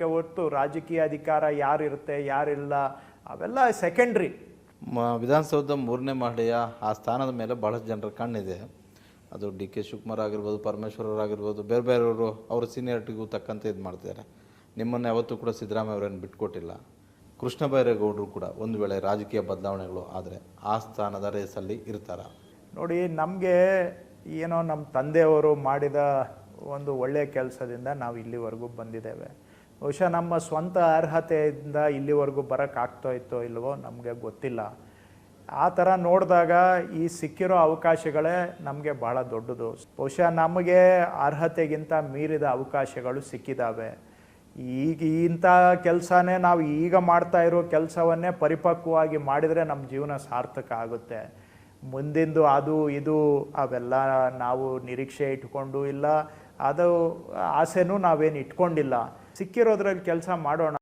ಅಷ್ಟಕ್ಕೆ ಹೊರತು ರಾಜಕೀಯ ಅಧಿಕಾರ ಯಾರಿರುತ್ತೆ ಯಾರಿಲ್ಲ ಅವೆಲ್ಲ ಸೆಕೆಂಡ್ರಿ ಮ- ವಿಧಾನಸೌಧ ಮೂರನೇ ಮಹಡಿಯ ಆ ಸ್ಥಾನದ ಮೇಲೆ ಭಾಳಷ್ಟು ಜನರ ಕಣ್ಣಿದೆ. ಅದು ಡಿ ಕೆ ಶಿವಕುಮಾರ್ ಆಗಿರ್ಬೋದು ಪರಮೇಶ್ವರ್ ಆಗಿರ್ಬೋದು ಬೇರೆ ಬೇರೆಯವರು ಅವ್ರ ಸೀನಿಯರ್ಟಿಗೂ ತಕ್ಕಂತೆ ಇದು ಮಾಡ್ತಿದ್ದಾರೆ. ನಿಮ್ಮನ್ನು ಯಾವತ್ತೂ ಕೂಡ ಸಿದ್ದರಾಮಯ್ಯ ಅವರನ್ನು ಬಿಟ್ಕೊಟ್ಟಿಲ್ಲ. ಕೃಷ್ಣ ಬೈರೇಗೌಡರು ಕೂಡ ಒಂದು ವೇಳೆ ರಾಜಕೀಯ ಬದಲಾವಣೆಗಳು ಆದರೆ ಆ ಸ್ಥಾನದ ರೇಸಲ್ಲಿ ಇರ್ತಾರ. ನೋಡಿ ನಮಗೆ ಏನೋ ನಮ್ಮ ತಂದೆಯವರು ಮಾಡಿದ ಒಂದು ಒಳ್ಳೆಯ ಕೆಲಸದಿಂದ ನಾವು ಇಲ್ಲಿವರೆಗೂ ಬಂದಿದ್ದೇವೆ. ಬಹುಶಃ ನಮ್ಮ ಸ್ವಂತ ಅರ್ಹತೆಯಿಂದ ಇಲ್ಲಿವರೆಗೂ ಬರೋಕ್ಕಾಗ್ತೋ ಇತ್ತೋ ಇಲ್ವೋ ನಮಗೆ ಗೊತ್ತಿಲ್ಲ. ಆ ಥರ ನೋಡಿದಾಗ ಈ ಸಿಕ್ಕಿರೋ ಅವಕಾಶಗಳೇ ನಮಗೆ ಭಾಳ ದೊಡ್ಡದು. ಬಹುಶಃ ನಮಗೆ ಅರ್ಹತೆಗಿಂತ ಮೀರಿದ ಅವಕಾಶಗಳು ಸಿಕ್ಕಿದ್ದಾವೆ ಈಗ ಇಂಥ ಕೆಲಸನೇ ನಾವು ಈಗ ಮಾಡ್ತಾ ಇರೋ ಕೆಲಸವನ್ನೇ ಪರಿಪಕ್ವವಾಗಿ ಮಾಡಿದರೆ ನಮ್ಮ ಜೀವನ ಸಾರ್ಥಕ ಆಗುತ್ತೆ. ಮುಂದಿಂದು ಅದು, ಇದು ಅವೆಲ್ಲ ನಾವು ನಿರೀಕ್ಷೆ ಇಟ್ಕೊಂಡು ಇಲ್ಲ. ಅದು ಆಸೆನೂ ನಾವೇನು ಇಟ್ಕೊಂಡಿಲ್ಲ. ಸಿಕ್ಕಿರೋದ್ರಲ್ಲಿ ಕೆಲಸ ಮಾಡೋಣ